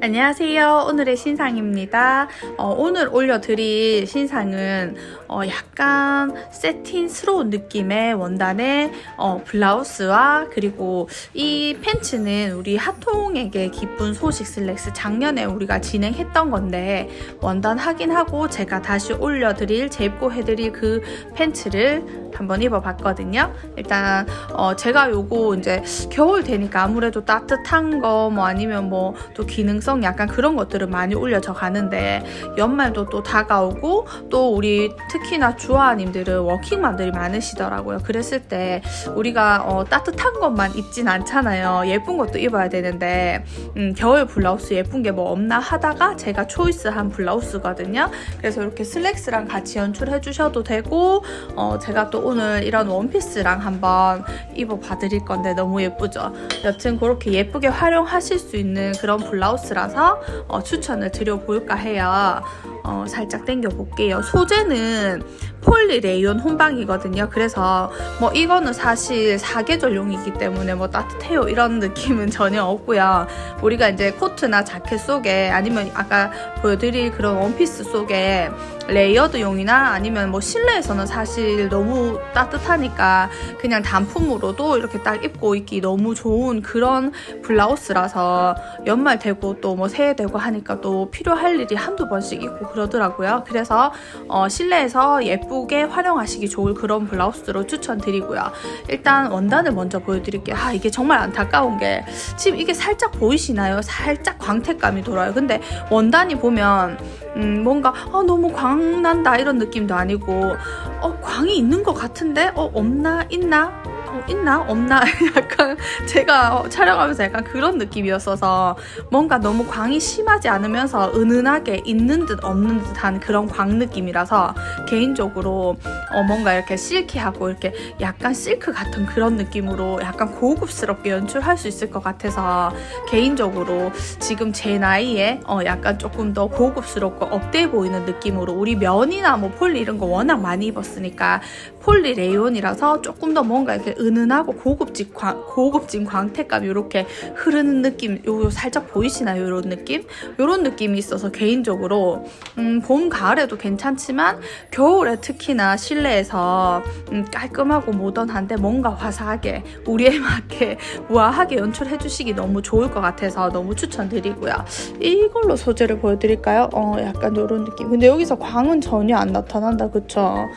안녕하세요. 오늘의 신상입니다. 어, 오늘 올려드릴 신상은 어, 약간 세틴스러운 느낌의 원단의 어, 블라우스와 그리고 이 팬츠는 우리 핫통에게 기쁜 소식 슬랙스 작년에 우리가 진행했던 건데 원단 확인하고 제가 다시 올려드릴 재입고 해드릴 그 팬츠를 한번 입어봤거든요. 일단 어, 제가 요거 이제 겨울 되니까 아무래도 따뜻한 거 뭐 아니면 뭐 또 기능성 약간 그런 것들을 많이 올려져 가는데 연말도 또 다가오고 또 우리 특히나 주아님들은 워킹맘들이 많으시더라고요. 그랬을 때 우리가 어, 따뜻한 것만 입진 않잖아요. 예쁜 것도 입어야 되는데 음, 겨울 블라우스 예쁜 게 뭐 없나 하다가 제가 초이스한 블라우스거든요. 그래서 이렇게 슬랙스랑 같이 연출해 주셔도 되고 어, 제가 또 오늘 이런 원피스랑 한번 입어 봐 드릴 건데 너무 예쁘죠? 여튼 그렇게 예쁘게 활용하실 수 있는 그런 블라우스 라서 어, 추천을 드려볼까 해요. 어, 살짝 당겨 볼게요. 소재는 폴리 레이온 혼방이거든요. 그래서 뭐 이거는 사실 사계절용이기 때문에 뭐 따뜻해요 이런 느낌은 전혀 없고요. 우리가 이제 코트나 자켓 속에 아니면 아까 보여드릴 그런 원피스 속에 레이어드용이나 아니면 뭐 실내에서는 사실 너무 따뜻하니까 그냥 단품으로도 이렇게 딱 입고 있기 너무 좋은 그런 블라우스라서 연말 되고 또 뭐 새해 되고 하니까 또 필요할 일이 한두 번씩 있고 그러더라고요. 그래서 어 실내에서 예쁘게 활용하시기 좋을 그런 블라우스로 추천드리고요. 일단 원단을 먼저 보여드릴게요. 아 이게 정말 안타까운 게 지금 이게 살짝 보이시나요? 살짝 광택감이 돌아요. 근데 원단이 보면 음, 뭔가 어, 너무 광 난다 이런 느낌도 아니고 어, 광이 있는 것 같은데 어, 없나 있나 어, 있나? 없나? 약간 제가 어, 촬영하면서 약간 그런 느낌이었어서 뭔가 너무 광이 심하지 않으면서 은은하게 있는 듯 없는 듯한 그런 광 느낌이라서 개인적으로 어, 뭔가 이렇게 실키하고 이렇게 약간 실크 같은 그런 느낌으로 약간 고급스럽게 연출할 수 있을 것 같아서 개인적으로 지금 제 나이에 어, 약간 조금 더 고급스럽고 업돼 보이는 느낌으로 우리 면이나 뭐 폴리 이런 거 워낙 많이 입었으니까 폴리 레이온이라서 조금 더 뭔가 이렇게 은은하고 고급진 광, 고급진 광택감 이렇게 흐르는 느낌 요 살짝 보이시나요? 이런 느낌? 이런 느낌이 있어서 개인적으로 음, 봄 가을에도 괜찮지만 겨울에 특히나 실내에서 음, 깔끔하고 모던한데 뭔가 화사하게 우리에 맞게 우아하게 연출해 주시기 너무 좋을 것 같아서 너무 추천드리고요. 이걸로 소재를 보여드릴까요? 어 약간 이런 느낌. 근데 여기서 광은 전혀 안 나타난다 그쵸?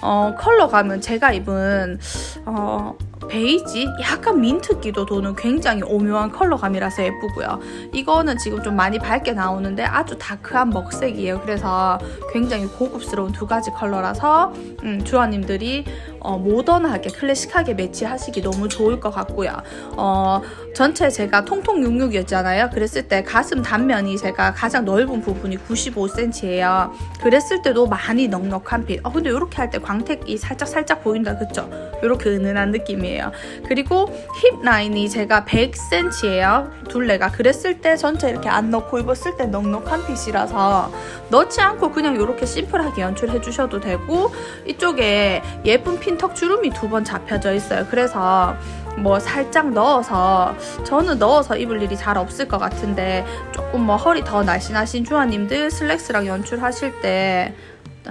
어, 컬러 가면 제가 입은 어, 베이지 약간 민트기도 도는 굉장히 오묘한 컬러감이라서 예쁘고요. 이거는 지금 좀 많이 밝게 나오는데 아주 다크한 먹색이에요. 그래서 굉장히 고급스러운 두 가지 컬러라서 음, 주아님들이 어, 모던하게 클래식하게 매치하시기 너무 좋을 것 같고요. 어, 전체 제가 통통 66이었잖아요. 그랬을 때 가슴 단면이 제가 가장 넓은 부분이 95cm예요. 그랬을 때도 많이 넉넉한 핏. 어, 근데 이렇게 할 때 광택이 살짝 살짝 보인다, 그쵸? 이렇게 은은한 느낌이에 요. 그리고 힙 라인이 제가 100cm예요. 둘레가. 그랬을 때 전체 이렇게 안 넣고 입었을 때 넉넉한 핏이라서 넣지 않고 그냥 이렇게 심플하게 연출해 주셔도 되고 이쪽에 예쁜 핀턱 주름이 두 번 잡혀져 있어요. 그래서 뭐 살짝 넣어서 저는 넣어서 입을 일이 잘 없을 것 같은데 조금 뭐 허리 더 날씬하신 주아님들 슬랙스랑 연출하실 때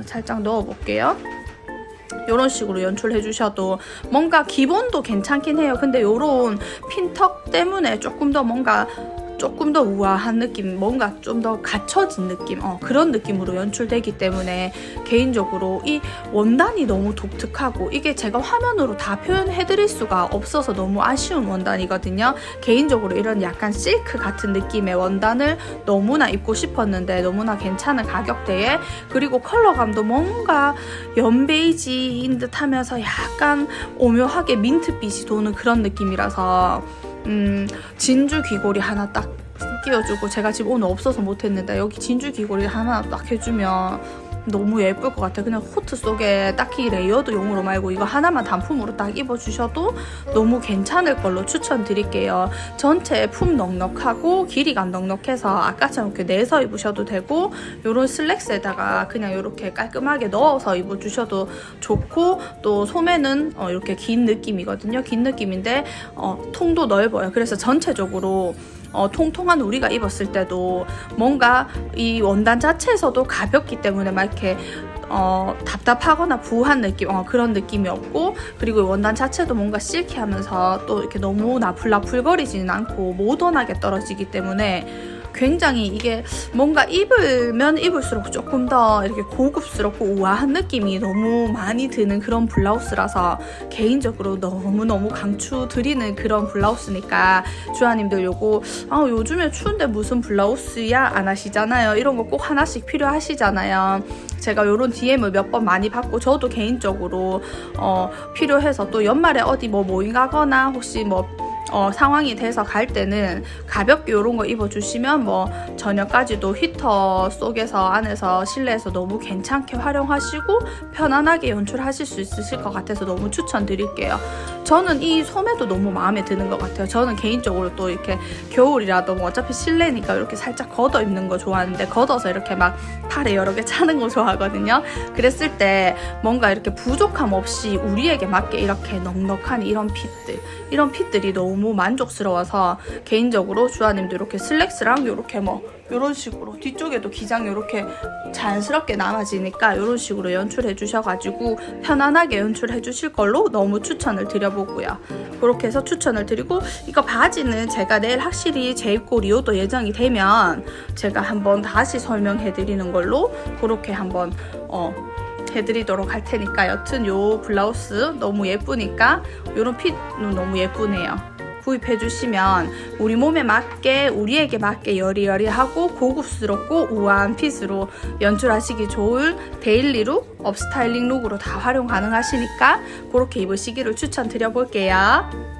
살짝 넣어볼게요. 이런 식으로 연출해 주셔도 뭔가 기본도 괜찮긴 해요. 근데 이런 핀턱 때문에 조금 더 뭔가 조금 더 우아한 느낌, 뭔가 좀 더 갖춰진 느낌, 어, 그런 느낌으로 연출되기 때문에 개인적으로 이 원단이 너무 독특하고 이게 제가 화면으로 다 표현해드릴 수가 없어서 너무 아쉬운 원단이거든요. 개인적으로 이런 약간 실크 같은 느낌의 원단을 너무나 입고 싶었는데 너무나 괜찮은 가격대에 그리고 컬러감도 뭔가 연베이지인 듯 하면서 약간 오묘하게 민트빛이 도는 그런 느낌이라서 음, 진주 귀걸이 하나 딱 끼워주고 제가 지금 오늘 없어서 못했는데 여기 진주 귀걸이 하나 딱 해주면 너무 예쁠 것 같아요. 그냥 코트 속에 딱히 레이어드 용으로 말고 이거 하나만 단품으로 딱 입어주셔도 너무 괜찮을 걸로 추천드릴게요. 전체 품 넉넉하고 길이가 안 넉넉해서 아까처럼 이렇게 내서 입으셔도 되고 이런 슬랙스에다가 그냥 이렇게 깔끔하게 넣어서 입어주셔도 좋고 또 소매는 어, 이렇게 긴 느낌이거든요. 긴 느낌인데 어, 통도 넓어요. 그래서 전체적으로 어, 통통한 우리가 입었을 때도 뭔가 이 원단 자체에서도 가볍기 때문에 막 이렇게 어, 답답하거나 부한 느낌, 어, 그런 느낌이 없고, 그리고 원단 자체도 뭔가 실키하면서 또 이렇게 너무 나풀나풀거리지는 않고 모던하게 떨어지기 때문에 굉장히 이게 뭔가 입으면 입을수록 조금 더 이렇게 고급스럽고 우아한 느낌이 너무 많이 드는 그런 블라우스라서 개인적으로 너무너무 강추드리는 그런 블라우스니까 주아님들 요거 아, 요즘에 추운데 무슨 블라우스야 안 하시잖아요. 이런 거 꼭 하나씩 필요하시잖아요. 제가 요런 DM을 몇 번 많이 받고 저도 개인적으로 어, 필요해서 또 연말에 어디 뭐 모임 가거나 혹시 뭐 어, 상황이 돼서 갈 때는 가볍게 이런 거 입어주시면 뭐 저녁까지도 히터 속에서 안에서 실내에서 너무 괜찮게 활용하시고 편안하게 연출하실 수 있으실 것 같아서 너무 추천드릴게요. 저는 이 소매도 너무 마음에 드는 것 같아요. 저는 개인적으로 또 이렇게 겨울이라도 뭐 어차피 실내니까 이렇게 살짝 걷어 입는 거 좋아하는데 걷어서 이렇게 막 팔에 여러 개 차는 거 좋아하거든요. 그랬을 때 뭔가 이렇게 부족함 없이 우리에게 맞게 이렇게 넉넉한 이런 핏들 이런 핏들이 너무 만족스러워서 개인적으로 주아님도 이렇게 슬랙스랑 이렇게 뭐 이런 식으로 뒤쪽에도 기장 이렇게 자연스럽게 남아지니까 이런 식으로 연출해 주셔가지고 편안하게 연출해 주실 걸로 너무 추천을 드려보고요. 그렇게 해서 추천을 드리고 이거 바지는 제가 내일 확실히 재입고 리오도 예정이 되면 제가 한번 다시 설명해 드리는 걸로 그렇게 한번 어 해드리도록 할 테니까 여튼 요 블라우스 너무 예쁘니까 요런 핏은 너무 예쁘네요. 구입해 주시면 우리 몸에 맞게 우리에게 맞게 여리여리하고 고급스럽고 우아한 핏으로 연출하시기 좋을 데일리 룩, 업스타일링 룩으로 다 활용 가능하시니까 그렇게 입으시기를 추천드려 볼게요.